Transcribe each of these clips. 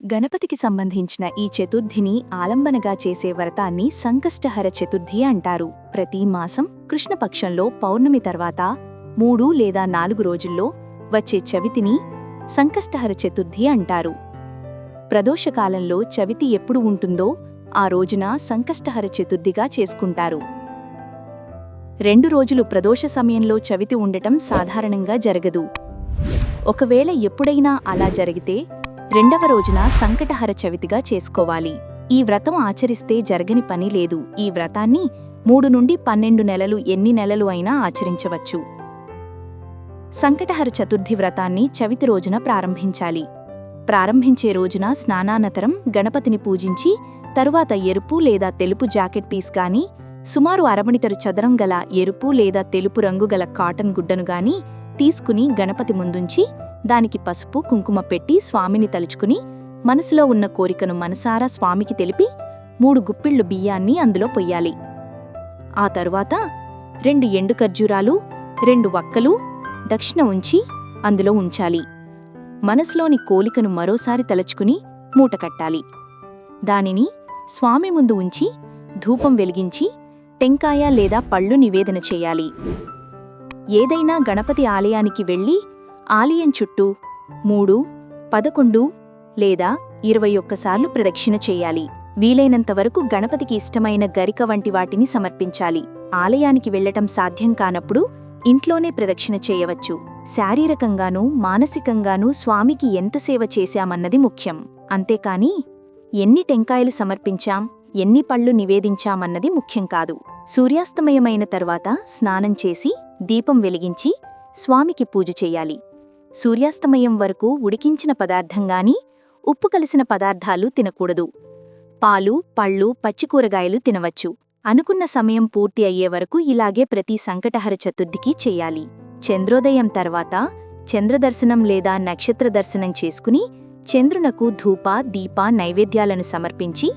గణపతికి సంబంధించిన ఈ చతుర్థిని ఆలంబనగా చేసే వ్రతాన్ని సంకష్టహర చతుర్థి అంటారు. ప్రతి మాసం కృష్ణపక్షంలో పౌర్ణమి తర్వాత మూడు లేదా నాలుగు రోజుల్లో వచ్చే చవితిని సంకష్టహర చతుర్థి అంటారు. ప్రదోషకాలంలో చవితి ఎప్పుడు ఉంటుందో ఆ రోజున సంకష్టహర చతుర్థిగా చేసుకుంటారు. రెండు రోజులు ప్రదోష సమయంలో చవితి ఉండటం సాధారణంగా జరగదు. ఒకవేళ ఎప్పుడైనా అలా జరిగితే రెండవ రోజున సంకటహర చవితిగా చేసుకోవాలి. ఈ వ్రతం ఆచరిస్తే జరగని పని లేదు. ఈ వ్రతాన్ని మూడు నుండి పన్నెండు నెలలు ఎన్ని నెలలు అయినా ఆచరించవచ్చు. సంకటహర చతుర్థి వ్రతాన్ని చవితి రోజున ప్రారంభించాలి. ప్రారంభించే రోజున స్నానానంతరం గణపతిని పూజించి తరువాత ఎరుపు లేదా తెలుపు జాకెట్ పీస్ గాని సుమారు అరమణితరు చదరం గల ఎరుపు లేదా తెలుపు రంగు గల కాటన్ గుడ్డను గాని తీసుకుని గణపతి ముందుంచి దానికి పసుపు కుంకుమ పెట్టి స్వామిని తలుచుకుని మనసులో ఉన్న కోరికను మనసారా స్వామికి తెలిపి మూడు గుప్పిళ్ళు బియ్యాన్ని అందులో పొయ్యాలి. ఆ తరువాత రెండు ఎండు ఖర్జూరాలు రెండు వక్కలు దక్షిణ ఉంచి అందులో ఉంచాలి. మనసులోని కోలికను మరోసారి తలచుకుని మూట కట్టాలి. దానిని స్వామి ముందు ఉంచి ధూపం వెలిగించి టెంకాయ లేదా పళ్ళు నివేదన చేయాలి. ఏదైనా గణపతి ఆలయానికి వెళ్ళి ఆలయం చుట్టూ మూడు పదకొండు లేదా ఇరవై ఒక్కసార్లు ప్రదక్షిణ చేయాలి. వీలైనంతవరకు గణపతికి ఇష్టమైన గరిక వంటి వాటిని సమర్పించాలి. ఆలయానికి వెళ్ళటం సాధ్యం కానప్పుడు ఇంట్లోనే ప్రదక్షిణ చేయవచ్చు. శారీరకంగానూ మానసికంగానూ స్వామికి ఎంత సేవ చేశామన్నది ముఖ్యం. అంతేకాని ఎన్ని టెంకాయలు సమర్పించాం ఎన్ని పళ్ళు నివేదించామన్నది ముఖ్యం కాదు. సూర్యాస్తమయమైన తర్వాత స్నానం చేసి దీపం వెలిగించి స్వామికి పూజ చేయాలి. సూర్యాస్తమయం వరకు ఉడికించిన పదార్థంగాని ఉప్పు కలిసిన పదార్థాలు తినకూడదు. పాలు పళ్ళు పచ్చికూరగాయలు తినవచ్చు. అనుకున్న సమయం పూర్తి అయ్యే వరకు ఇలాగే ప్రతి సంకటహర చతుర్థికి చెయ్యాలి చంద్రోదయం తర్వాత చంద్రదర్శనం లేదా నక్షత్ర దర్శనం చేసుకుని చంద్రునకు ధూప దీప నైవేద్యాలను సమర్పించి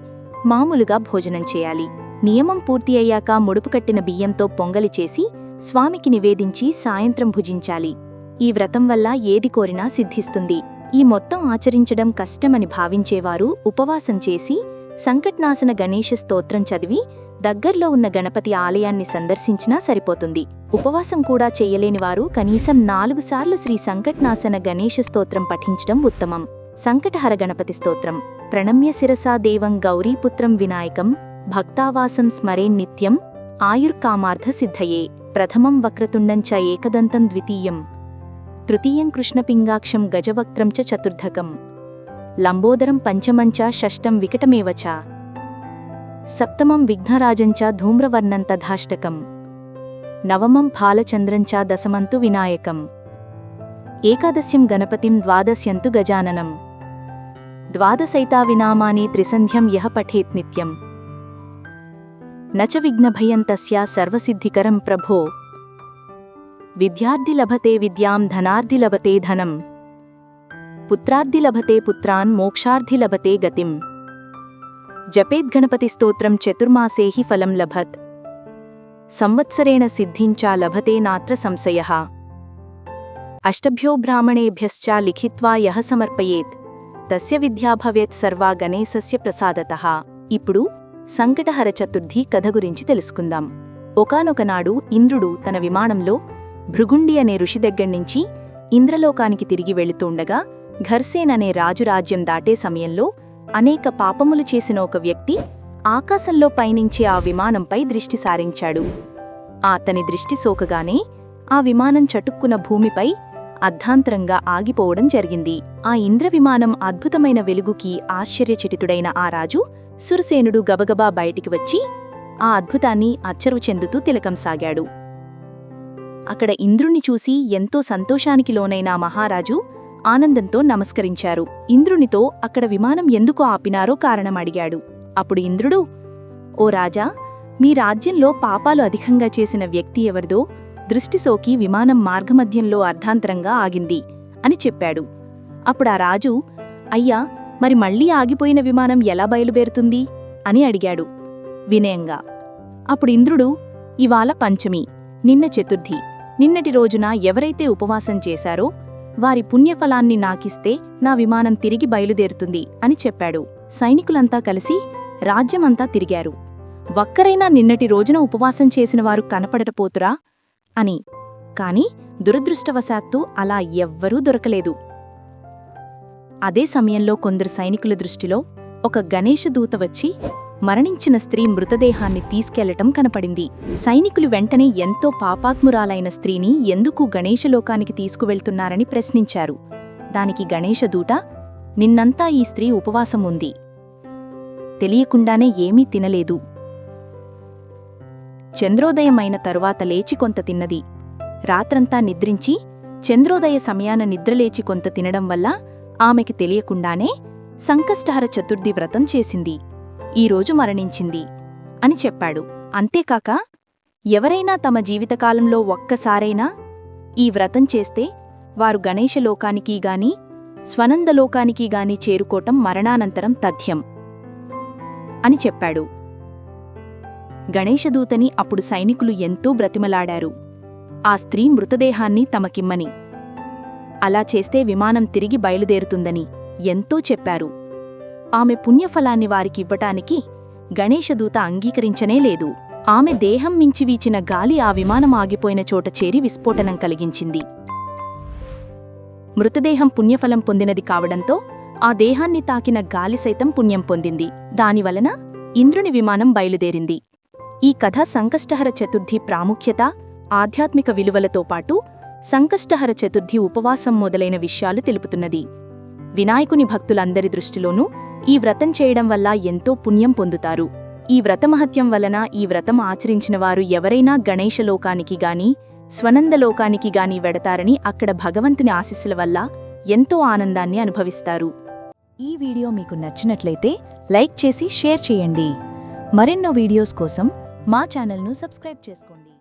మామూలుగా భోజనం చేయాలి. నియమం పూర్తి అయ్యాక ముడుపు కట్టిన బియ్యంతో పొంగలి చేసి స్వామికి నివేదించి సాయంత్రం భుజించాలి. ఈ వ్రతం వల్ల ఏది కోరినా సిద్ధిస్తుంది. ఈ మొత్తం ఆచరించడం కష్టమని భావించేవారు ఉపవాసం చేసి సంకట్నాశన గణేష స్తోత్రం చదివి దగ్గర్లో ఉన్న గణపతి ఆలయాన్ని సందర్శించినా సరిపోతుంది. ఉపవాసం కూడా చేయలేనివారు కనీసం నాలుగు సార్లు శ్రీ సంకట్నాశన గణేష స్తోత్రం పఠించడం ఉత్తమం. సంకటహర గణపతి స్తోత్రం. ప్రణమ్య శిరసా దేవం గౌరీపుత్రం వినాయకం. భక్తావాసం స్మరే నిత్యం. ఆయుర్కామార్థ సిద్ధయే. ప్రథమం వక్రతుండం చ ఏకదంతం ద్వితీయం. తృతీయం కృష్ణపింగాక్షం గజవక్త్రం చ చతుర్థకం లంబోదరం పంచమంచ షష్టం వికటమేవ చ. సప్తమం విఘ్నరాజంచ ధూమ్రవర్ణం తధాష్టకం నవమం ఫాలచంద్రంచ దశమంతు వినాయకం. ఏకాదశ్యం గణపతిం ద్వాదశ్యంతు గజాననం. ద్వాదశైతా వినామాని త్రిసంధ్యం యహ పఠేత్ నిత్యం. నచ విఘ్నభయం తస్యా సర్వసిద్ధికరం ప్రభో విద్యార్థి లభతే విద్యాం ధనార్థి లభతే ధనం. పుత్రార్థి లభతే పుత్రాన్ మోక్షార్థి లభతే గతిం. జపేద్గణపతి స్తోత్రం చతుర్మాసే హి ఫలం లభత్. సంవత్సరేణ సిద్ధించా లభతే నాత్ర సంశయ. అష్టభ్యో బ్రాహ్మణేభ్యశ్చ లిఖిత్వా యహ సమర్పయేత్. తస్య విద్యా భవేత్ సర్వా గణేశస్య ప్రసాదత. ఇప్పుడు సంకటహర చతుర్థి కథ గురించి తెలుసుకుందాం. ఒకనొకనాడు ఇంద్రుడు తన విమానంలో భృగుండి అనే ఋషి దగ్గర్నించి ఇంద్రలోకానికి తిరిగి వెళుతుండగా ఘర్సేన్ అనే రాజు రాజ్యం దాటే సమయంలో అనేక పాపములు చేసిన ఒక వ్యక్తి ఆకాశంలో పయనించే ఆ విమానంపై దృష్టి సారించాడు. అతని దృష్టి సోకగానే ఆ విమానం చటుక్కున భూమిపై అర్ధాంతరంగా ఆగిపోవడం జరిగింది. ఆ ఇంద్ర విమానం అద్భుతమైన వెలుగుకి ఆశ్చర్యచటితుడైన ఆ రాజు సురసేనుడు గబగబా బయటికి వచ్చి ఆ అద్భుతాన్ని అచ్చరు చెందుతూ తిలకంసాగాడు. అక్కడ ఇంద్రుణ్ణి చూసి ఎంతో సంతోషానికి లోనైన మహారాజు ఆనందంతో నమస్కరించారు. ఇంద్రునితో అక్కడ విమానం ఎందుకు ఆపినారో కారణం అడిగాడు. అప్పుడు ఇంద్రుడు ఓ రాజా మీ రాజ్యంలో పాపాలు అధికంగా చేసిన వ్యక్తి ఎవరిదో దృష్టి సోకి విమానం మార్గమధ్యంలో అర్ధాంతరంగా ఆగింది అని చెప్పాడు. అప్పుడా రాజు అయ్యా మరి మళ్ళీ ఆగిపోయిన విమానం ఎలా బయలుదేరుతుంది? అని అడిగాడు వినయంగా. అప్పుడు ఇంద్రుడు ఇవాళ పంచమి నిన్న చతుర్థి నిన్నటి రోజున ఎవరైతే ఉపవాసం చేశారో వారి పుణ్యఫలాన్ని నాకిస్తే నా విమానం తిరిగి బయలుదేరుతుంది అని చెప్పాడు. సైనికులంతా కలిసి రాజ్యమంతా తిరిగారు. ఒక్కరైనా నిన్నటి రోజున ఉపవాసం చేసిన వారు కనపడటపోతురా అని. కాని దురదృష్టవశాత్తు అలా ఎవ్వరూ దొరకలేదు. అదే సమయంలో కొందరు సైనికుల దృష్టిలో ఒక గణేష దూత వచ్చి మరణించిన స్త్రీ మృతదేహాన్ని తీసుకెళ్ళటం కనపడింది. సైనికులు వెంటనే ఎంతో పాపాత్మురాలైన స్త్రీని ఎందుకు గణేశలోకానికి తీసుకువెళ్తున్నారని ప్రశ్నించారు. దానికి గణేశదూట నిన్నంతా ఈ స్త్రీ ఉపవాసం ఉంది. తెలియకుండానే ఏమీ తినలేదు. చంద్రోదయమైన తరువాత లేచి కొంత తిన్నది. రాత్రంతా నిద్రించి చంద్రోదయ సమయాన నిద్రలేచి కొంత తినడం వల్ల ఆమెకి తెలియకుండానే సంకష్టహర చతుర్థి వ్రతం చేసింది. ఈరోజు మరణించింది అని చెప్పాడు. అంతేకాక ఎవరైనా తమ జీవితకాలంలో ఒక్కసారైనా ఈ వ్రతం చేస్తే వారు గణేశలోకానికి గాని స్వనందలోకానికి గాని చేరుకోవటం మరణానంతరం తథ్యం అని చెప్పాడు. గణేశదూతని అప్పుడు సైనికులు ఎంతో బ్రతిమలాడారు. ఆ స్త్రీ మృతదేహాన్ని తమకిమ్మని. అలా చేస్తే విమానం తిరిగి బయలుదేరుతుందని ఎంతో చెప్పారు. ఆమె పుణ్యఫలాన్ని వారికివ్వటానికి గణేశదూత అంగీకరించనే లేదు. ఆమె దేహం మించి వీచిన గాలి ఆ విమానం ఆగిపోయిన చోట చేరి విస్ఫోటనం కలిగించింది. మృతదేహం పుణ్యఫలం పొందినది కావడంతో ఆ దేహాన్ని తాకిన గాలి సైతం పుణ్యం పొందింది. దానివలన ఇంద్రుని విమానం బయలుదేరింది. ఈ కథ సంకష్టహర చతుర్థి ప్రాముఖ్యత ఆధ్యాత్మిక విలువలతో పాటు సంకష్టహర చతుర్థి ఉపవాసం మొదలైన విషయాలు తెలుపుతున్నది. వినాయకుని భక్తులందరి దృష్టిలోనూ ఈ వ్రతం చేయడం వల్ల ఎంతో పుణ్యం పొందుతారు. ఈ వ్రతమహత్యం వలన ఈ వ్రతం ఆచరించిన వారు ఎవరైనా గణేశలోకానికి గాని స్వనందలోకానికి గాని వెడతారని అక్కడ భగవంతుని ఆశీస్సుల వల్ల ఎంతో ఆనందాన్ని అనుభవిస్తారు. ఈ వీడియో మీకు నచ్చినట్లయితే లైక్ చేసి షేర్ చేయండి. మరెన్నో వీడియోస్ కోసం మా ఛానల్ను సబ్స్క్రైబ్ చేసుకోండి.